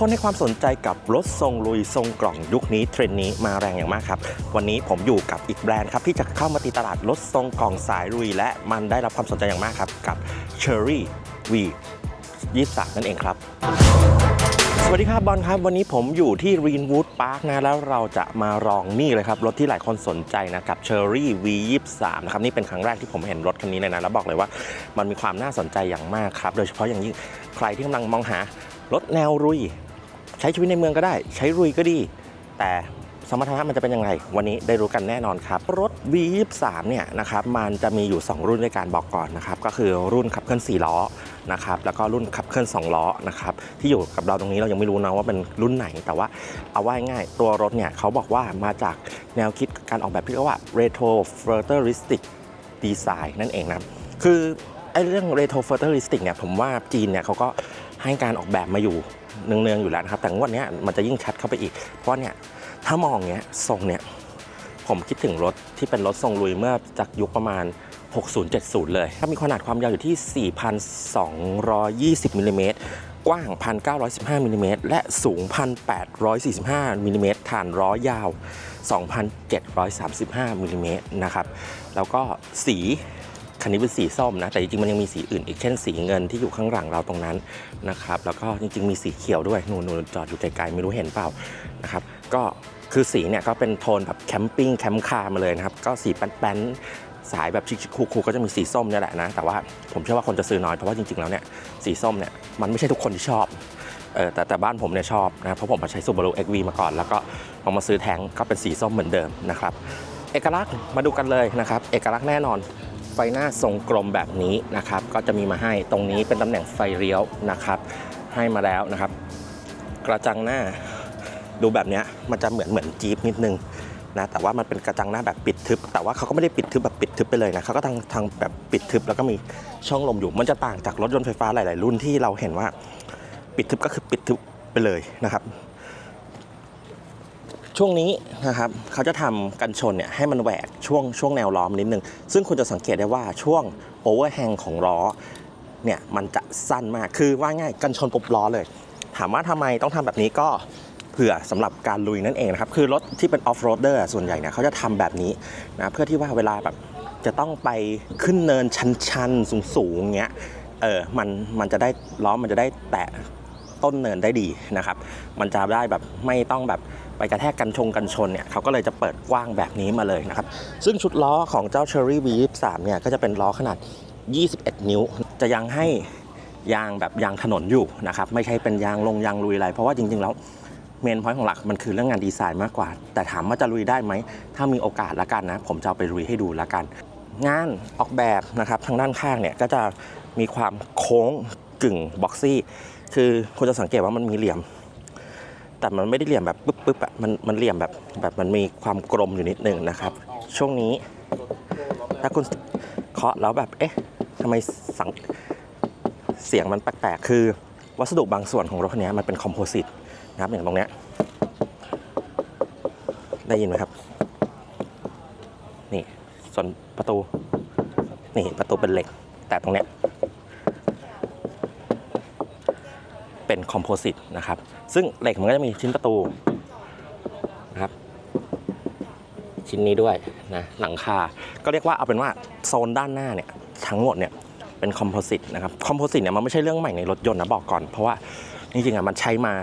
คนให้ความสนใจกับรถทรงลุยทรงกล่องยุคนี้เทรนด์นี้มาแรงอย่างมากครับ วันนี้ผมอยู่กับอีกแบรนด์ครับที่จะเข้ามาตีตลาดรถทรงกล่องสายลุย และมันได้รับความสนใจอย่างมากครับกับ Cherry V 23นั่นเองครับสวัสดีครับบอลครับวันนี้ผมอยู่ที่ Greenwood Park นะแล้วเราจะมาลองนี่เลยครับ รถที่หลายคนสนใจนะกับ Cherry V23 นะครับนี่เป็นครั้งแรกที่ผมเห็นรถคันนี้เลยนะ แล้วบอกเลยว่ามันมีความน่าสนใจอย่างมากครับ โดยเฉพาะอย่างยิ่งใครที่กำลังมองหารถแนวรุย ใช้ชีวิตในเมืองก็ได้ ใช้รุยก็ดี แต่สมรรถนะมันจะเป็นยังไง วันนี้ได้รู้กันแน่นอนครับ รถ V23 เนี่ยนะครับมันจะมีอยู่ 2 รุ่นด้วยการบอกก่อนนะครับก็คือรุ่นขับเคลื่อน 4 ล้อนะครับแล้วก็รุ่นขับเคลื่อน 2 ล้อนะครับที่อยู่กับเราตรงนี้เรายังไม่รู้นะว่าเป็นรุ่นไหน แต่ว่าเอาว่าง่ายตัวรถเนี่ยเขาบอกว่ามาจากแนวคิดการออกแบบที่เรียกว่า retro futuristic design นั่นเองนะคือไอ้เรื่อง retro futuristic เนี่ยผมว่าจีนเนี่ยเขาก็ ให้การออกแบบมาอยู่เนืองๆอยู่แล้วนะครับ แต่งวดนี้มันจะยิ่งชัดเข้าไปอีก เพราะเนี่ยถ้ามองเนี้ยทรงเนี่ยผมคิดถึงรถที่เป็นรถทรงลุยเมื่อจากยุคประมาณ 60-70 เลย ถ้ามีขนาดความยาวอยู่ที่ 4,220มิลลิเมตรกว้าง 1,915มิลลิเมตรและสูง 1,845มิลลิเมตรฐานล้อยาว 2,735มิลลิเมตรนะครับ แล้วก็สี คันนี้เป็นสีส้มนะ แต่จริงๆมันยังมีสีอื่นอีกเช่นสีเงินที่อยู่ข้างหลังเราตรงนั้นนะครับ แล้วก็จริง ๆ มีสีเขียวด้วยนู่นจอดอยู่ไกลๆไม่รู้เห็นเปล่านะครับ ก็คือสีเนี่ยก็เป็นโทนแบบแคมปิ้งแคมป์คาร์มาเลยนะครับ ก็สีแป้นๆสายแบบชิคๆคูลๆก็จะมีสีส้มเนี่ยแหละนะ แต่ว่าผมเชื่อว่าคนจะซื้อน้อยเพราะว่าจริงๆแล้วเนี่ยสีส้มเนี่ยมันไม่ใช่ทุกคนที่ชอบเออแต่แต่บ้านผมเนี่ยชอบนะเพราะผมมาใช้ Subaru XV มาก่อน แล้วก็พอมาซื้อแทงก็เป็นสีส้มเหมือนเดิมนะครับ เอกลักษณ์มาดูกันเลยนะครับ เอกลักษณ์แน่นอน ไฟหน้าทรงกลมแบบนี้นะครับ ก็จะมีมาให้ตรงนี้เป็นตำแหน่งไฟเลี้ยวนะครับ ให้มาแล้วนะครับ กระจังหน้าดูแบบเนี้ยมันจะเหมือนเหมือนจี๊ปนิดนึงนะแต่ว่ามันเป็นกระจังหน้าแบบปิดทึบ แต่ว่าเขาก็ไม่ได้ปิดทึบแบบปิดทึบไปเลยนะเขาก็ทางทางแบบปิดทึบแล้วก็มีช่องลมอยู่ มันจะต่างจากรถยนต์ไฟฟ้าหลาย ๆ รุ่นที่เราเห็นว่า ปิดทึบก็คือปิดทึบไปเลยนะครับ ช่วงนี้นะครับเขาจะทำกันชนเนี่ยให้มันแหวกช่วงช่วงแนวล้อมนิดนึง ซึ่งคุณจะสังเกตได้ว่าช่วงโอเวอร์แฮงของล้อเนี่ยมันจะสั้นมากคือว่าง่ายกันชนปุบล้อเลย ถามว่าทำไมต้องทำแบบนี้ก็เผื่อสำหรับการลุยนั่นเองนะครับ คือรถที่เป็นออฟโรดเดอร์ส่วนใหญ่เนี่ยเขาจะทำแบบนี้นะเพื่อที่ว่าเวลาแบบจะต้องไปขึ้นเนินชันๆ สูงๆเงี้ยเออมันมันจะได้ล้อมันจะได้แตะ ต้นเนินได้ดีนะครับ มันจะได้แบบไม่ต้องแบบไปกระแทกกันชงกันชนเนี่ยเขาก็เลยจะเปิดกว้างแบบนี้มาเลยนะครับ ซึ่งชุดล้อของเจ้า Cherry V23 เนี่ยก็จะเป็นล้อขนาด 21 นิ้ว จะยังให้ยางแบบยางถนนอยู่นะครับไม่ใช่เป็นยางลงยางลุยอะไร เพราะว่าจริงๆแล้วเมนพอยต์ของหลักมันคือเรื่องงานดีไซน์มากกว่า แต่ถามว่าจะลุยได้ไหม ถ้ามีโอกาสละกันนะ ผมจะเอาไปลุยให้ดูละกัน งานออกแบบนะครับทางด้านข้างเนี่ยก็จะมีความโค้งกึ่งบ็อกซี่ คือคุณจะสังเกตว่ามันมีเหลี่ยม แต่มันไม่ได้เหลี่ยมแบบปึ๊บปึ๊บอะมันมันเหลี่ยมแบบแบบมันมีความกลมอยู่นิดนึงนะครับ ช่วงนี้ ถ้าคุณเคาะแล้วแบบเอ๊ะทำไมสังเสียงมันแปลกๆ คือวัสดุบางส่วนของรถคันนี้มันเป็นคอมโพสิตนะครับอย่างตรงเนี้ยได้ยินไหมครับ นี่ส่วนประตู นี่ประตูเป็นเหล็ก แต่ตรงเนี้ย เป็นคอมโพสิตนะครับ ซึ่งเหล็กมันก็จะมีชิ้นประตูนะครับ ชิ้นนี้ด้วยนะหลังคา ก็เรียกว่าเอาเป็นว่าโซนด้านหน้าเนี่ยทั้งหมดเนี่ยเป็นคอมโพสิตนะครับคอมโพสิตเนี่ยมันไม่ใช่เรื่องใหม่ในรถยนต์นะบอกก่อน เพราะว่าจริงๆอะมันใช้มา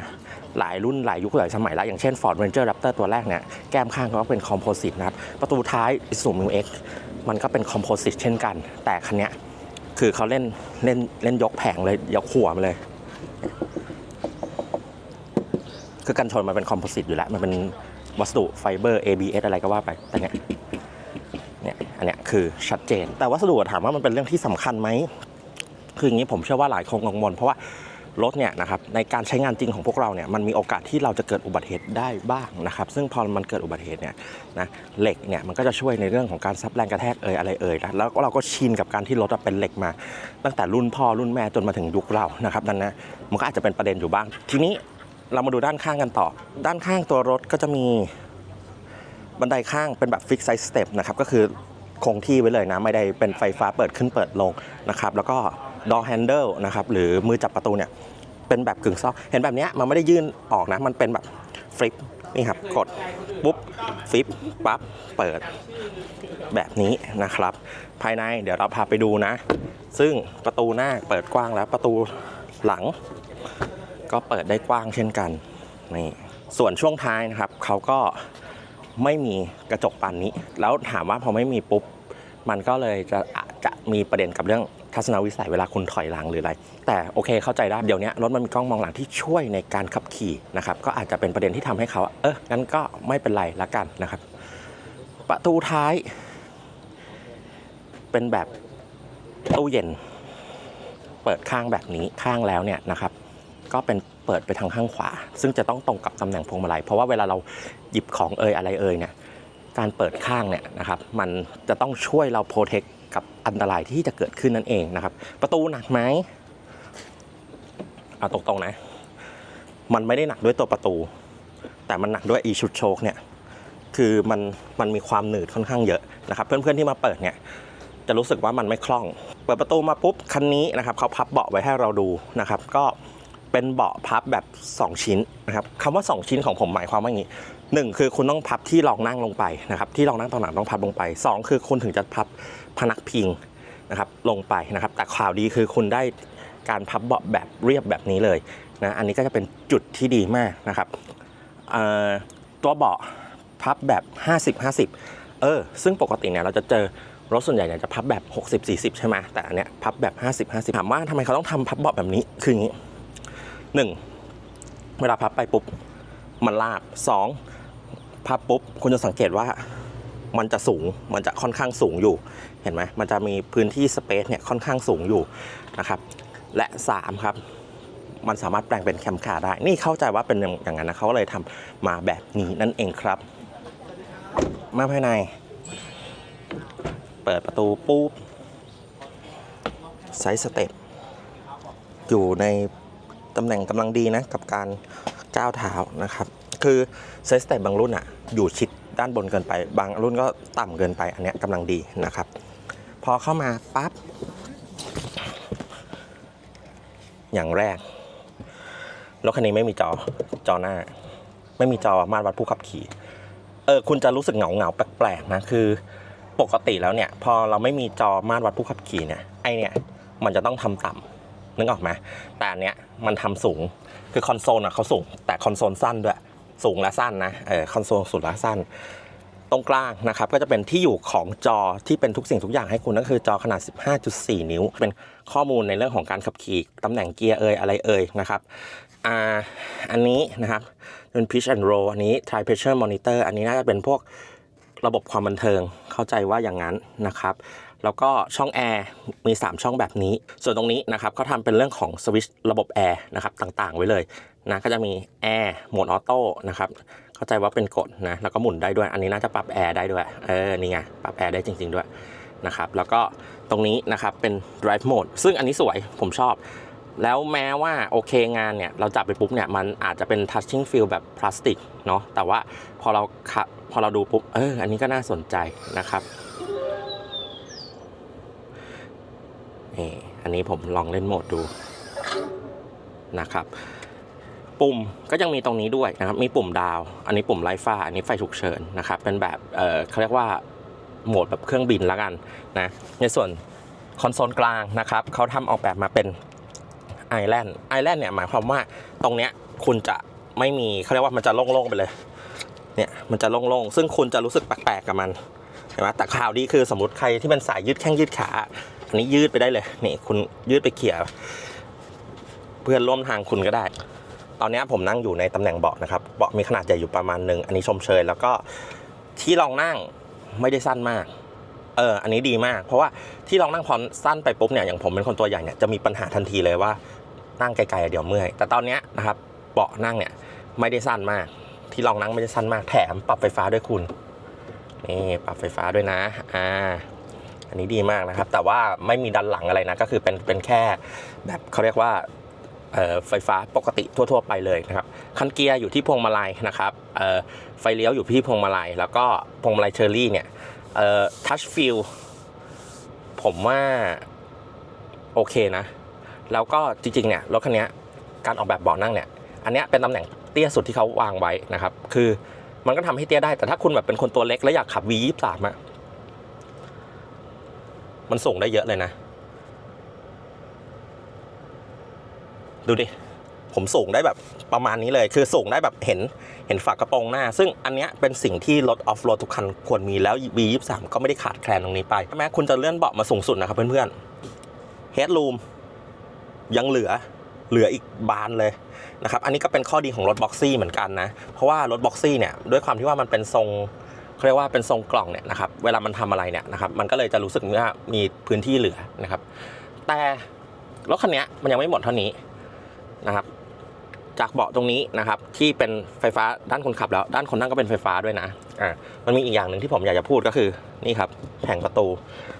หลายรุ่นหลายยุคหลายสมัยแล้ว อย่างเช่น Ford Ranger Raptor ตัวแรกเนี่ยแก้มข้างก็เป็นคอมโพสิตนะครับ ประตูท้าย Isuzu Mu X มันก็เป็นคอมโพสิตเช่นกัน แต่คันเนี้ยคือเขาเล่นเล่นเล่นยกแผงเลย ยกหัวมาเลย คือกันชนมันเป็นคอมโพสิตอยู่แล้ว มันเป็นวัสดุไฟเบอร์ ABS อะไรก็ว่าไป แต่เนี้ยเนี่ยอันเนี้ยคือชัดเจน แต่วัสดุถามว่ามันเป็นเรื่องที่สำคัญไหม คืออย่างนี้ผมเชื่อว่าหลายคนกังวลเพราะว่ารถเนี่ยนะครับในการใช้งานจริงของพวกเราเนี่ยมันมีโอกาสที่เราจะเกิดอุบัติเหตุได้บ้างนะครับ ซึ่งพอมันเกิดอุบัติเหตุเนี่ยนะเหล็กเนี่ยมันก็จะช่วยในเรื่องของการซับแรงกระแทกเอ่ยอะไรเอ่ยนะแล้วเราก็ชินกับการที่รถอะเป็นเหล็กมา ตั้งแต่รุ่นพ่อรุ่นแม่จนมาถึงยุคเรานะครับดังนั้นมันก็อาจจะเป็นประเด็นอยู่บ้าง ทีนี้ เรามาดูด้านข้างกันต่อ ด้านข้างตัวรถก็จะมีบันไดข้างเป็นแบบฟิกไซส์สเต็ปนะครับก็คือคงที่ไว้เลยนะ ไม่ได้เป็นไฟฟ้าเปิดขึ้นเปิดลงนะครับ แล้วก็ดอ r แฮนเดิลนะครับหรือมือจับประตูเนี่ย เป็นแบบกึ่งซอก เห็นแบบนี้มันไม่ได้ยื่นออกนะ มันเป็นแบบฟลิปนี่ครับ กดปุ๊บฟลิปปั๊บ เปิดแบบนี้นะครับ ภายในเดี๋ยวเราพาไปดูนะ ซึ่งประตูหน้าเปิดกว้างแล้วประตูหลัง ก็เปิดได้กว้างเช่นกันนี่ส่วนช่วงท้ายนะครับเขาก็ไม่มีกระจกปานนี้ แล้วถามว่าพอไม่มีปุ๊บ มันก็เลยจะอาจจะมีประเด็นกับเรื่องทัศนวิสัยเวลาคุณถอยหลังหรืออะไร แต่โอเคเข้าใจได้เดี๋ยวนี้รถมันมีกล้องมองหลังที่ช่วยในการขับขี่นะครับก็อาจจะเป็นประเด็นที่ทำให้เขาเอองั้นก็ไม่เป็นไรละกันนะครับ ประตูท้าย เป็นแบบตู้เย็น เปิดข้างแบบนี้ข้างแล้วเนี่ยนะครับ ก็เป็นเปิดไปทางข้างขวา ซึ่งจะต้องตรงกับตำแหน่งพวงมาลัยเพราะว่าเวลาเราหยิบของเอ่ยอะไรเอ่ยเนี่ยการเปิดข้างเนี่ยนะครับมันจะต้องช่วยเราโปรเทคกับอันตรายที่จะเกิดขึ้นนั่นเองนะครับประตูหนักไหมเอาตรงๆนะ มันไม่ได้หนักด้วยตัวประตู แต่มันหนักด้วยอีชุดโชคเนี่ยคือมันมันมีความหนืดค่อนข้างเยอะนะครับเพื่อนๆที่มาเปิดเนี่ยจะรู้สึกว่ามันไม่คล่อง เปิดประตูมาปุ๊บคันนี้นะครับเขาพับเบาะไว้ให้เราดูนะครับ ก็ เป็นเบาะพับแบบ 2 ชิ้นนะครับคำว่า 2 ชิ้นของผมหมายความว่าอย่างนี้หนึ่งคือคุณต้องพับที่รองนั่งลงไปนะครับที่รองนั่งตอนหลังต้องพับลงไปสองคือคุณถึงจะพับพนักพิงนะครับลงไปนะครับ แต่ข่าวดีคือคุณได้การพับเบาะแบบเรียบแบบนี้เลยนะอันนี้ก็จะเป็นจุดที่ดีมากนะครับตัวเบาะพับแบบ 50-50 เออ ซึ่งปกติเนี่ยเราจะเจอรถส่วนใหญ่เนี่ยจะพับแบบ 60 40 ใช่ไหมแต่อันเนี้ยพับแบบ 50 50 ถามว่าทำไมเขาต้องทำพับเบาะแบบนี้ คืออย่างนี้ หนึ่งเวลาพับไปปุ๊บมันลาบสองพับปุ๊บคุณจะสังเกตว่ามันจะสูงมันจะค่อนข้างสูงอยู่เห็นไหมมันจะมีพื้นที่สเปซเนี่ยค่อนข้างสูงอยู่นะครับและสามครับมันสามารถแปลงเป็นแคมคาได้ นี่เข้าใจว่าเป็นอย่างนั้นนะเขาก็เลยทำมาแบบนี้นั่นเองครับ มาภายใน เปิดประตูปุ๊บไซส์สเต็ปอยู่ใน ตำแหน่งกำลังดีนะ กับการก้าวเท้านะครับ คือไซส์สเต็ปบางรุ่นอะอยู่ชิดด้านบนเกินไป บางรุ่นก็ต่ำเกินไป อันนี้กำลังดีนะครับ พอเข้ามาปั๊บ อย่างแรก รถคันนี้ไม่มีจอ จอหน้า ไม่มีจอมาตรวัดผู้ขับขี่ เออ คุณจะรู้สึกเหงาเหงาแปลกๆนะ คือปกติแล้วเนี่ย พอเราไม่มีจอมาตรวัดผู้ขับขี่เนี่ย ไอเนี่ย มันจะต้องทำต่ำนึกออกไหมแต่อันเนี้ย มันทำสูง คือคอนโซลอะเขาสูง แต่คอนโซลสั้นด้วย สูงและสั้นนะเออคอนโซลสูงและสั้น ตรงกลางนะครับก็จะเป็นที่อยู่ของจอที่เป็นทุกสิ่งทุกอย่างให้คุณก็คือจอขนาด 15.4 นิ้ว เป็นข้อมูลในเรื่องของการขับขี่ตำแหน่งเกียร์เอ่ยอะไรเอ่ยนะครับอ่าอันนี้นะครับเป็น pitch and roll อันนี้ tri pressure monitor อันนี้น่าจะเป็นพวกระบบความบันเทิงเข้าใจว่าอย่างนั้นนะครับ แล้วก็ช่องแอร์มี 3 ช่องแบบนี้ ส่วนตรงนี้นะครับเขาทำเป็นเรื่องของสวิตช์ระบบแอร์นะครับต่างๆ ไว้เลยนะก็จะมีแอร์โหมดออโต้นะครับเข้าใจว่าเป็นกดนะแล้วก็หมุนได้ด้วย อันนี้น่าจะปรับแอร์ได้ด้วยเออนี่ไงปรับแอร์ได้จริง ๆด้วยนะครับแล้วก็ตรงนี้นะครับเป็น drive mode ซึ่งอันนี้สวยผมชอบ แล้วแม้ว่าโอเคงานเนี่ย เราจับไปปุ๊บเนี่ย มันอาจจะเป็น touching feel แบบพลาสติกเนาะแต่ว่าพอเราขับพอเราดูปุ๊บเอออันนี้ก็น่าสนใจนะครับ นี่อันนี้ผมลองเล่นโหมดดูนะครับ ปุ่มก็ยังมีตรงนี้ด้วยนะครับ มีปุ่มดาว อันนี้ปุ่มไลฟ์ฟ้า อันนี้ไฟฉุกเฉินนะครับ เป็นแบบเเขาเรียกว่าโหมดแบบเครื่องบินแล้วกันนะ ในส่วนคอนโซลกลางนะครับเขาทำออกแบบมาเป็นไอแลนด์ไอแลนด์เนี่ยหมายความว่าตรงเนี้ยคุณจะไม่มีเขาเรียกว่ามันจะโล่งๆไปเลย เนี่ยมันจะโล่งๆ ซึ่งคุณจะรู้สึกแปลกๆกับมันเห็นไหมแต่ข่าวดีคือสมมติใครที่เป็นสายยืดแข้งยืดขา อันนี้ยืดไปได้เลยนี่คุณยืดไปเขี่ยเพื่อนร่วมทางคุณก็ได้ ตอนนี้ผมนั่งอยู่ในตำแหน่งเบาะนะครับเบาะมีขนาดใหญ่อยู่ประมาณหนึ่งอันนี้ชมเชย แล้วก็ที่รองนั่งไม่ได้สั้นมากเอออันนี้ดีมาก เพราะว่าที่รองนั่งพอสั้นไปปุ๊บเนี่ยอย่างผมเป็นคนตัวใหญ่เนี่ยจะมีปัญหาทันทีเลยว่านั่งไกลๆเดี๋ยวเมื่อยแต่ตอนนี้นะครับเบาะนั่งเนี่ยไม่ได้สั้นมาก ที่รองนั่งไม่ได้สั้นมากแถมปรับไฟฟ้าด้วยคุณนี่ปรับไฟฟ้าด้วยนะอ่า อันนี้ดีมากนะครับ แต่ว่าไม่มีดันหลังอะไรนะ ก็คือเป็นเป็นแค่แบบเขาเรียกว่าไฟฟ้าปกติทั่ว ๆ ไปเลยนะครับ คันเกียร์อยู่ที่พวงมาลัยนะครับไฟเลี้ยวอยู่ที่พวงมาลัย แล้วก็พวงมาลัยเชอร์รี่เนี่ยทัชฟิลผมว่าโอเคนะ แล้วก็จริงๆเนี่ยรถคันนี้การออกแบบเบาะนั่งเนี่ย อันนี้เป็นตำแหน่งเตี้ยสุดที่เขาวางไว้นะครับ คือมันก็ทำให้เตี้ยได้ แต่ถ้าคุณแบบเป็นคนตัวเล็กแล้วอยากขับ V23 อะ มันสูงได้เยอะเลยนะ ดูดิ ผมสูงได้แบบประมาณนี้เลย คือสูงได้แบบเห็นเห็นฝากระโปรงหน้า ซึ่งอันเนี้ยเป็นสิ่งที่รถออฟโรดทุกคันควรมีแล้ว V23 ก็ไม่ได้ขาดแคลนตรงนี้ไปแม้คุณจะเลื่อนเบาะมาสูงสุดนะครับเพื่อนๆ Headroom ยังเหลือเหลืออีกบานเลยนะครับ อันนี้ก็เป็นข้อดีของรถบ็อกซี่เหมือนกันนะ เพราะว่ารถบ็อกซี่เนี่ย ด้วยความที่ว่ามันเป็นทรง เขาเรียกว่าเป็นทรงกล่องเนี่ยนะครับเวลามันทำอะไรเนี่ยนะครับมันก็เลยจะรู้สึกว่ามีพื้นที่เหลือนะครับ แต่รถคันนี้มันยังไม่หมดเท่านี้นะครับ จากเบาะตรงนี้นะครับที่เป็นไฟฟ้าด้านคนขับแล้ว ด้านคนนั่งก็เป็นไฟฟ้าด้วยนะอ่ามันมีอีกอย่างหนึ่งที่ผมอยากจะพูดก็คือนี่ครับแผงประตู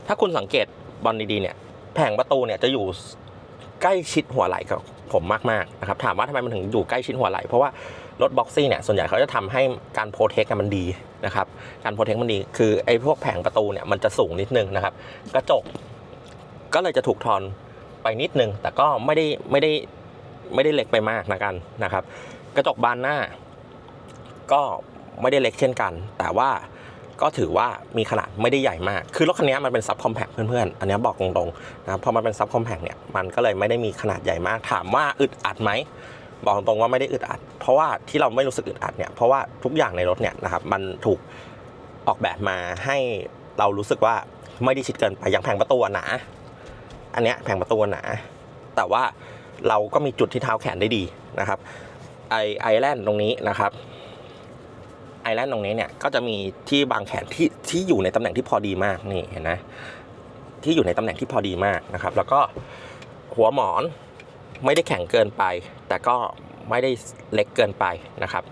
ถ้าคุณสังเกตบอลดีๆเนี่ยแผงประตูเนี่ยจะอยู่ใกล้ชิดหัวไหล่กับผมมากๆนะครับถามว่าทำไมมันถึงอยู่ใกล้ชิดหัวไหล่เพราะว่ารถบ็อกซี่เนี่ยส่วนใหญ่เขาจะทำให้การโปรเทคมันดีนะครับการโปรเทคมันดีคือไอ้พวกแผงประตูเนี่ยมันจะสูงนิดนึงนะครับกระจกก็เลยจะถูกทอนไปนิดนึง แต่ก็ไม่ได้ไม่ได้ไม่ได้เล็กไปมากนะกันนะครับ กระจกบานหน้า ก็ไม่ได้เล็กเช่นกัน แต่ว่า ก็ถือว่ามีขนาดไม่ได้ใหญ่มาก คือรถคันนี้มันเป็นซับคอมแพคเพื่อนๆ อันนี้บอกตรงๆนะพอมันเป็นซับคอมแพคเนี่ยมันก็เลยไม่ได้มีขนาดใหญ่มาก ถามว่าอึดอัดไหมบอกตรงๆว่าไม่ได้อึดอัด เพราะว่าที่เราไม่รู้สึกอึดอัดเนี่ยเพราะว่าทุกอย่างในรถเนี่ยนะครับมันถูกออกแบบมาให้เรารู้สึกว่าไม่ได้ชิดเกินไปอย่างแผงประตูหนาอันเนี้ยแผงประตูหนาแต่ว่าเราก็มีจุดที่เท้าแขนได้ดีนะครับไอไอแลนด์ตรงนี้นะครับ ไอแลนด์ตรงนี้เนี่ยก็จะมีที่บางแขนที่ที่อยู่ในตำแหน่งที่พอดีมากนี่เห็นไหมที่อยู่ในตำแหน่งที่พอดีมากนะครับ แล้วก็หัวหมอนไม่ได้แข็งเกินไป แต่ก็ไม่ได้เล็กเกินไปนะครับ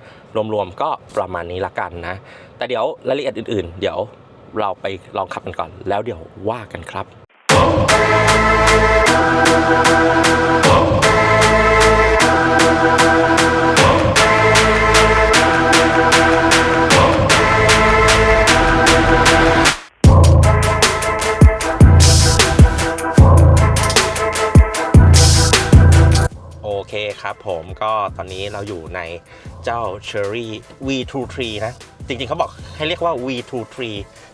รวมๆก็ประมาณนี้ละกันนะ แต่เดี๋ยวรายละเอียดอื่นๆ เดี๋ยวเราไปลองขับกันก่อน แล้วเดี๋ยวว่ากันครับโเคครับผมก็ตอนนี้เราอยู่ในเจ้า Cherry V23 นะ จริงๆเขาบอกให้เรียกว่า V23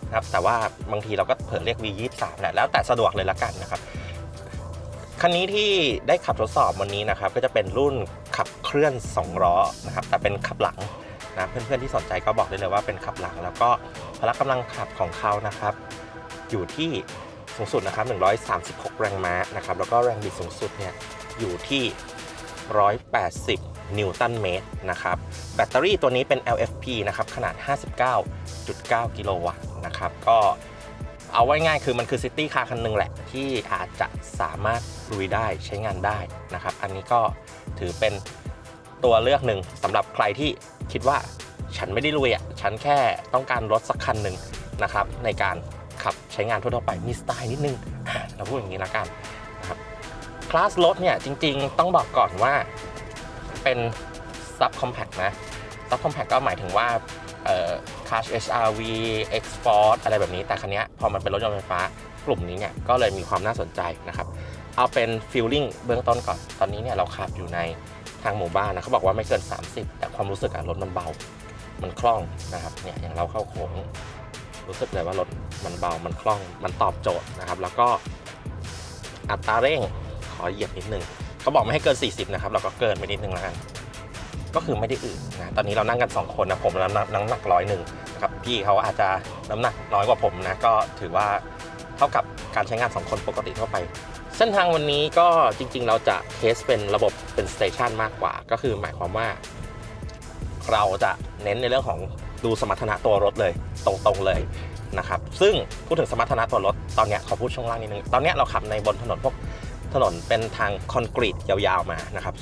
นะครับ แต่ว่าบางทีเราก็เผลอเรียก V23 แหละ แล้วแต่สะดวกเลยละกันนะครับ คันนี้ที่ได้ขับทดสอบวันนี้นะครับ ก็จะเป็นรุ่นขับเคลื่อน 2 ล้อนะครับ แต่เป็นขับหลังนะ เพื่อนๆที่สนใจก็บอกได้เลยว่าเป็นขับหลัง แล้วก็พละกำลังขับของเขานะครับ อยู่ที่สูงสุดนะครับ 136 แรงม้านะครับ แล้วก็แรงบิดสูงสุดเนี่ยอยู่ที่ 180 นิวตันเมตรนะครับ แบตเตอรี่ตัวนี้เป็น LFP นะครับ ขนาด 59.9 กิโลวัตต์นะครับ ก็เอาไว้ง่ายคือมันคือซิตี้คาร์คันหนึ่งแหละ ที่อาจจะสามารถลุยได้ใช้งานได้นะครับ อันนี้ก็ถือเป็นตัวเลือกหนึ่งสำหรับใครที่คิดว่าฉันไม่ได้ลุยอะ ฉันแค่ต้องการรถสักคันหนึ่งนะครับ ในการขับใช้งานทั่วๆไปมีสไตล์นิดนึงเราพูดอย่างนี้ละกัน คลาสรถเนี่ยจริงๆ ต้องบอกก่อนว่าเป็นซับคอมแพ t นะซับคอมแพ t ก็หมายถึงว่าเอ่อ Crash HRV Export อะไรแบบนี้แต่คันนี้พอมันเป็นรถยนต์ไฟฟ้ากลุ่มนี้เนี่ยก็เลยมีความน่าสนใจนะครับ เอาเป็นฟิลลิ่งเบื้องต้นก่อน ตอนนี้เนี่ยเราขับอยู่ในทางหมู่บ้านนะเขาบอกว่าไม่เกิน 30 แต่ความรู้สึกอะรถมันเบา มันคล่องนะครับเนี่ยอย่างเราเข้าโค้งรู้สึกเลยว่ารถมันเบามันคล่องมันตอบโจทย์นะครับ แล้วก็อัตราเร่ง อเหยียบนิดนึงเขาบอกไม่ให้เกิน 40 นะครับ เราก็เกินไปนิดนึงแล้วกันก็คือไม่ได้อื่นนะตอนนี้เรานั่งกัน 2 คนนะผมน้ำหนักน้ำหนักร้อยหนึ่งนะครับพี่เขาอาจจะน้ำหนักน้อยกว่าผมนะก็ถือว่าเท่ากับการใช้งาน 2 คนปกติทั่วไป เส้นทางวันนี้ก็จริง ๆ เราจะเทสเป็นระบบเป็นสเตชันมากกว่า ก็คือหมายความว่า เราจะเน้นในเรื่องของดูสมรรถนะตัวรถเลยตรงๆเลยนะครับ ซึ่งพูดถึงสมรรถนะตัวรถตอนเนี้ยขอพูดช่วงล่างนิดนึงตอนเนี้ยเราขับในบนถนนพวก ถนนเป็นทางคอนกรีตยาวๆมานะครับ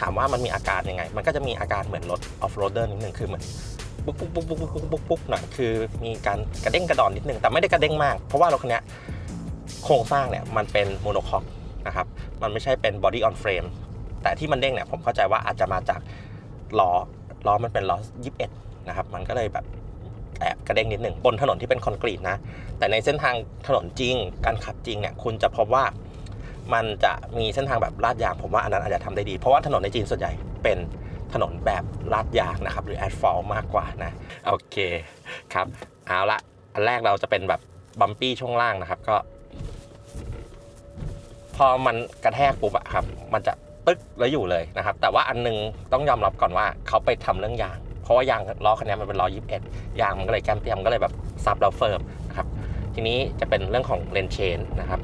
ถามว่ามันมีอาการยังไง มันก็จะมีอาการเหมือนรถออฟโรดเดอร์นิดนึงคือเหมือนปุ๊กปุ๊กปุ๊กปุ๊กปุ๊กปุ๊กปุ๊กหน่อยคือมีการกระเด้งกระดอนนิดนึงแต่ไม่ได้กระเด้งมาก เพราะว่ารถคันนี้โครงสร้างเนี่ยมันเป็นโมโนคอกนะครับมันไม่ใช่เป็นบอดี้ออนเฟรมแต่ที่มันเด้งเนี่ยผมเข้าใจว่าอาจจะมาจากล้อล้อมันเป็นล้อ 21 นะครับ มันก็เลยแบบแอบกระเด้งนิดหนึ่งบนถนนที่เป็นคอนกรีตนะ แต่ในเส้นทางถนนจริง การขับจริงเนี่ย คุณจะพบว่า มันจะมีเส้นทางแบบลาดยาง ผมว่าอันนั้นอาจจะทำได้ดี เพราะว่าถนนในจีนส่วนใหญ่เป็นถนนแบบลาดยางนะครับ หรือแอสฟัลต์มากกว่านะ โอเคครับ เอาละอันแรกเราจะเป็นแบบบัมปี้ช่วงล่างนะครับก็ พอมันกระแทกปุ๊บอะครับ มันจะตึ๊กแล้วอยู่เลยนะครับ แต่ว่าอันนึงต้องยอมรับก่อนว่าเขาไปทำเรื่องยาง เพราะว่ายางล้อคันนี้มันเป็นล้อ21ยางมันก็เลยแกมเตียมก็เลยแบบซับแล้วเฟิร์มนะครับ ทีนี้จะเป็นเรื่องของเลนเชนนะครับ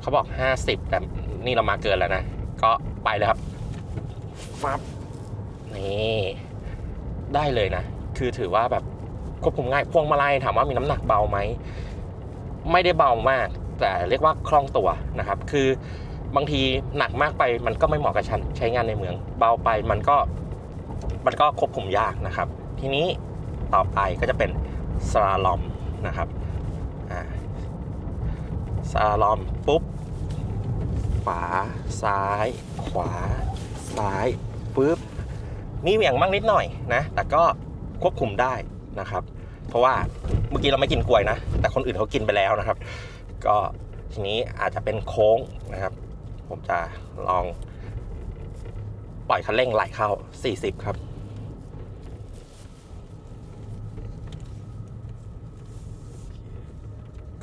เขาบอก 50 แต่นี่เรามาเกินแล้วนะ ก็ไปเลยครับฟับนี่ได้เลยนะ คือถือว่าแบบควบคุมง่ายพวงมาลัยถามว่ามีน้ำหนักเบาไหม ไม่ได้เบามาก แต่เรียกว่าคล่องตัวนะครับ คือบางทีหนักมากไปมันก็ไม่เหมาะกับฉันใช้งานในเมือง เบาไปมันก็มันก็ควบคุมยากนะครับ ทีนี้ต่อไปก็จะเป็นสลาลอมนะครับอ่า สาลอมปุ๊บ ขวา ซ้าย ขวา ซ้ายปุ๊บ มีเหวี่ยงบ้างนิดหน่อยนะ แต่ก็ควบคุมได้นะครับ เพราะว่าเมื่อกี้เราไม่กินกล้วยนะ แต่คนอื่นเขากินไปแล้วนะครับ ก็ทีนี้อาจจะเป็นโค้งนะครับ ผมจะลองปล่อยคันเร่งไหลเข้า 40 ครับ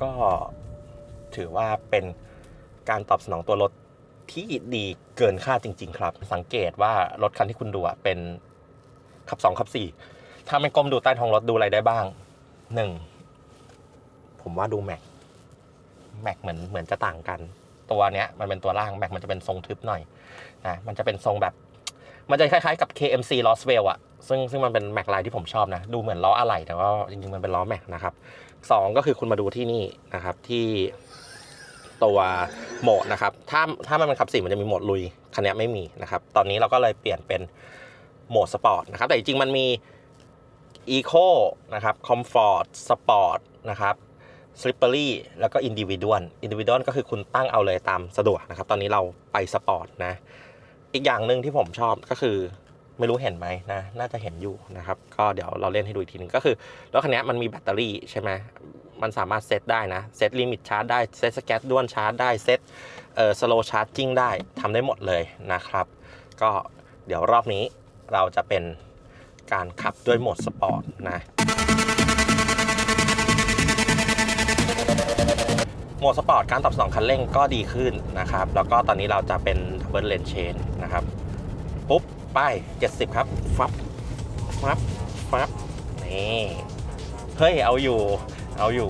ก็ ถือว่าเป็นการตอบสนองตัวรถที่ดีเกินคาดจริง ๆ ครับ สังเกตว่ารถคันที่คุณดูอะเป็นขับ2ขับ4ถ้าไม่ก้มดูใต้ท้องรถดูอะไรได้บ้าง 1 ผมว่าดูแม็กแม็กเหมือนเหมือนจะต่างกัน ตัวเนี้ยมันเป็นตัวล่างแม็กมันจะเป็นทรงทึบหน่อยนะมันจะเป็นทรงแบบ มันจะคล้ายๆกับ KMC Loswell อะซึ่งซึ่งมันเป็นแม็กลายที่ผมชอบนะ ดูเหมือนล้ออะไหล่แต่ว่าจริงๆมันเป็นล้อแม็กนะครับสองก็คือคุณมาดูที่นี่นะครับที่ ตัวโหมดนะครับ ถ้าถ้ามันเป็นขับสี่มันจะมีโหมดลุย คันนี้ไม่มีนะครับ ตอนนี้เราก็เลยเปลี่ยนเป็นโหมดสปอร์ตนะครับ แต่จริงๆมันมี Eco นะครับ Comfort Sport นะครับ Slippery แล้วก็ Individual Individual ก็คือคุณตั้งเอาเลยตามสะดวกนะครับ ตอนนี้เราไปสปอร์ตนะ อีกอย่างหนึ่งที่ผมชอบก็คือไม่รู้เห็นไหมนะ น่าจะเห็นอยู่นะครับ ก็เดี๋ยวเราเล่นให้ดูอีกทีหนึงก็คือรถคันนี้มันมีแบตเตอรี่ใช่ไหม มันสามารถเซตได้นะ เซตลิมิตชาร์จได้เซตสแกตด้วนชาร์จได้เซตเอ่อสโลชาร์จิ่งได้ทำได้หมดเลยนะครับ ก็เดี๋ยวรอบนี้เราจะเป็นการขับด้วยโหมดสปอร์ตนะโหมดสปอร์ตการตอบสนองคันเร่งก็ดีขึ้นนะครับ แล้วก็ตอนนี้เราจะเป็นดับเบิลเลนเชนนะครับ ปุ๊บ ไป 70 ครับ ฟับ ฟับ ฟับ นี่ เฮ้ย เอาอยู่ เอาอยู่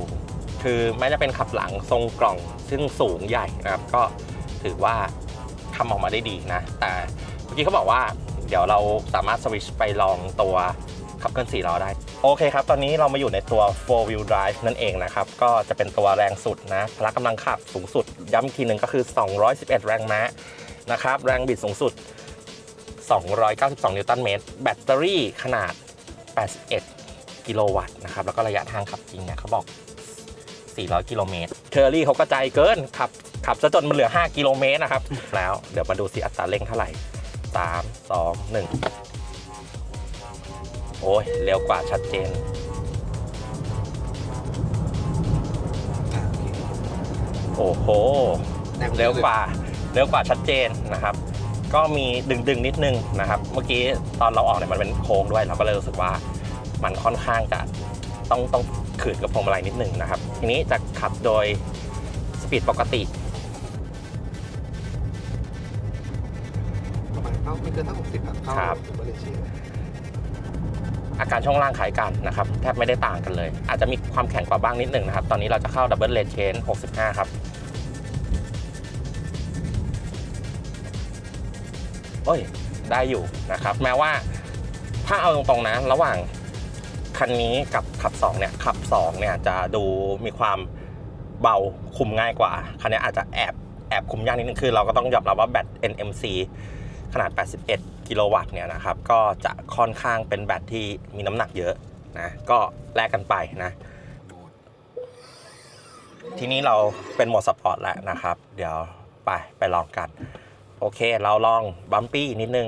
คือแม้จะเป็นขับหลังทรงกล่องซึ่งสูงใหญ่นะครับ ก็ถือว่าทำออกมาได้ดีนะ แต่เมื่อกี้เขาบอกว่าเดี๋ยวเราสามารถสวิชไปลองตัวขับเคลื่อน4ล้อได้ โอเคครับ ตอนนี้เรามาอยู่ในตัว4 wheel drive นั่นเองนะครับ ก็จะเป็นตัวแรงสุดนะ พละกำลังขับสูงสุด ย้ำอีกทีหนึ่งก็คือ 211 แรงม้านะครับ แรงบิดสูงสุด 292 นิวตันเมตร แบตเตอรี่ขนาด 81 กิโลวัตต์นะครับ แล้วก็ระยะทางขับจริงเนี่ยเขาบอก 400 กิโลเมตรเคอรี่เขาก็ใจเกินขับขับซะจนมันเหลือ 5 กิโลเมตรนะครับ แล้วเดี๋ยวมาดูสิอัตราเร่งเท่าไหร่ 3 2 1 โอ้ยเร็วกว่าชัดเจนอ่าโอเคโอ้โหแรงเร็วกว่าเร็วกว่าชัดเจนนะครับ ก็มีดึงดึงๆนิดนึงนะครับ เมื่อกี้ตอนเราออกเนี่ยมันเป็นโค้งด้วยเราก็เลยรู้สึกว่า มันค่อนข้างจะต้องต้องขืดกับพวงมาลัยนิดนึงนะครับ ทีนี้จะขับโดยสปีดปกติประมาณเข้าไม่เกินเท่าหกสิบครับเข้าครับผมก็เลยเชียร์อาการช่วงล่างคล้ายกันนะครับแทบไม่ได้ต่างกันเลย อาจจะมีความแข็งกว่าบ้างนิดหนึ่งนะครับ ตอนนี้เราจะเข้าดับเบิลเลนเชน65 ครับโอ้ยได้อยู่นะครับ แม้ว่าถ้าเอาตรงๆนะ ระหว่าง คันนี้กับขับ2เนี่ยขับ2เนี่ยจะดูมีความเบาคุมง่ายกว่า คันนี้อาจจะแอบแอบคุมยากนิดนึงคือเราก็ต้องยอมรับว่าแบต NMC ขนาด 81 กิโลวัตต์เนี่ยนะครับ ก็จะค่อนข้างเป็นแบตที่มีน้ำหนักเยอะนะก็แลกกันไปนะทีนี้เราเป็นโหมดสปอร์ตแล้วนะครับ เดี๋ยวไปไปลองกัน โอเค เราลองบัมปี้นิดนึง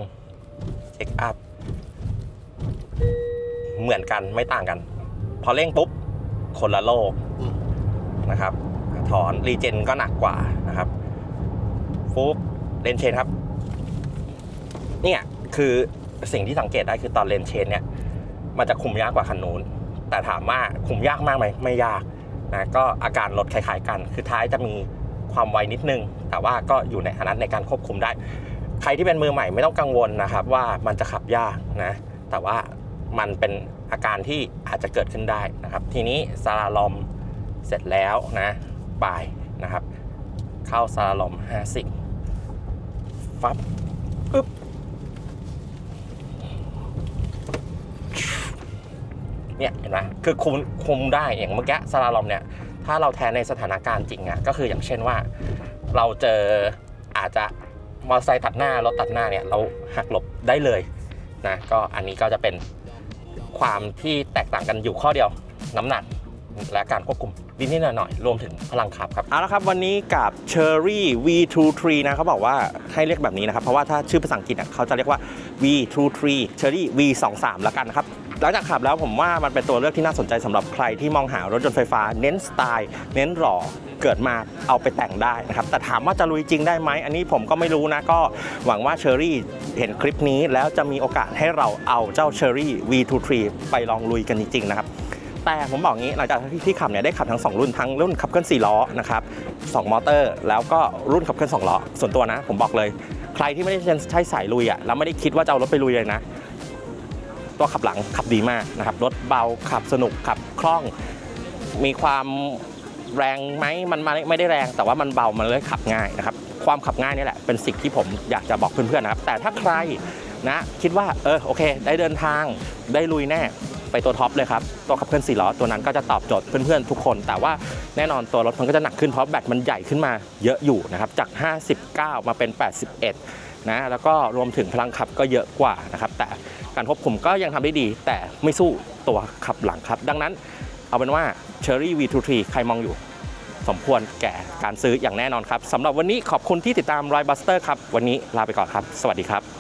เช็คอัพ เหมือนกันไม่ต่างกัน พอเร่งปุ๊บคนละโลกนะครับ ถอนรีเจนก็หนักกว่านะครับฟุกเลนเชนครับเนี่ยคือสิ่งที่สังเกตได้คือตอนเลนเชนเนี่ย มันจะคุมยากกว่าคันนู้นแต่ถามว่าคุมยากมากไหมไม่ยากนะก็อาการรถคล้ายๆกัน คือท้ายจะมีความไวนิดนึง แต่ว่าก็อยู่ในฐานะในการควบคุมได้ ใครที่เป็นมือใหม่ไม่ต้องกังวลนะครับ ว่ามันจะขับยากนะ แต่ว่า มันเป็นอาการที่อาจจะเกิดขึ้นได้นะครับ ทีนี้ซาลาลอมเสร็จแล้วนะบ่ายนะครับ เข้าซาลาลอม 50 ฟับปึ๊บเนี่ยเห็นไหมคือคุมคุมได้อย่างเมื่อกี้สลาลอมเนี่ย ถ้าเราแทนในสถานการณ์จริงอะก็คืออย่างเช่นว่า เราเจออาจจะมอเตอร์ไซค์ตัดหน้ารถตัดหน้าเนี่ย เราหักหลบได้เลยนะก็อันนี้ก็จะเป็น ความที่แตกต่างกันอยู่ข้อเดียว น้ำหนักและการควบคุมนิดๆหน่อยๆรวมถึงพลังขับครับ เอาละครับ วันนี้กับ Cherry V23 นะเขาบอกว่าให้เรียกแบบนี้นะครับ เพราะว่าถ้าชื่อภาษาอังกฤษอะเขาจะเรียกว่า V23 Cherry V23 แล้วกันนะครับ หลังจากขับแล้วผมว่ามันเป็นตัวเลือกที่น่าสนใจสำหรับใครที่มองหารถยนต์ไฟฟ้า เน้นสไตล์ เน้นหล่อเกิดมาเอาไปแต่งได้นะครับ แต่ถามว่าจะลุยจริงได้ไหม อันนี้ผมก็ไม่รู้นะ ก็หวังว่าเชอรี่เห็นคลิปนี้แล้วจะมีโอกาสให้เราเอาเจ้าเชอรี่ V23 ไปลองลุยกันจริงๆนะครับแต่ผมบอกงี้หลังจากที่ที่ขับเนี่ยได้ขับทั้ง 2 รุ่นทั้งรุ่นขับเคลื่อน4ล้อนะครับ2มอเตอร์ แล้วก็รุ่นขับเคลื่อน2ล้อส่วนตัวนะ ผมบอกเลย ใครที่ไม่ได้ใช้สายลุยอะแล้วไม่ได้คิดว่าจะเอารถไปลุยเลยนะ ตัวขับหลังขับดีมากนะครับรถเบาขับสนุกขับคล่อง มีความแรงไหมมันมไม่ได้แรง แต่ว่ามันเบามันเลยขับง่ายนะครับความขับง่ายนี่แหละเป็นสิ่งที่ผมอยากจะบอกเพื่อนๆนะครับแต่ถ้าใครนะคิดว่าเออโอเค ได้เดินทางได้ลุยแน่ไปตัวท็อปเลยครับ ตัวขับเคลื่อนสี่ล้อตัวนั้นก็จะตอบโจทย์เพื่อนๆทุกคน แต่ว่าแน่นอนตัวรถมันก็จะหนักขึ้นเพราะแบตมันใหญ่ขึ้นมาเยอะอยู่นะครับจาก 59 มาเป็น 81 นะแล้วก็รวมถึงพลังขับก็เยอะกว่านะครับแต่การควบคุมก็ยังทำได้ดี แต่ไม่สู้ตัวขับหลังครับ ดังนั้นเอาเป็นว่า Cherry V23 ใครมองอยู่ สมควรแก่การซื้ออย่างแน่นอนครับสำหรับวันนี้ขอบคุณที่ติดตาม r i d e Buster ครับ วันนี้ลาไปก่อนครับ สวัสดีครับ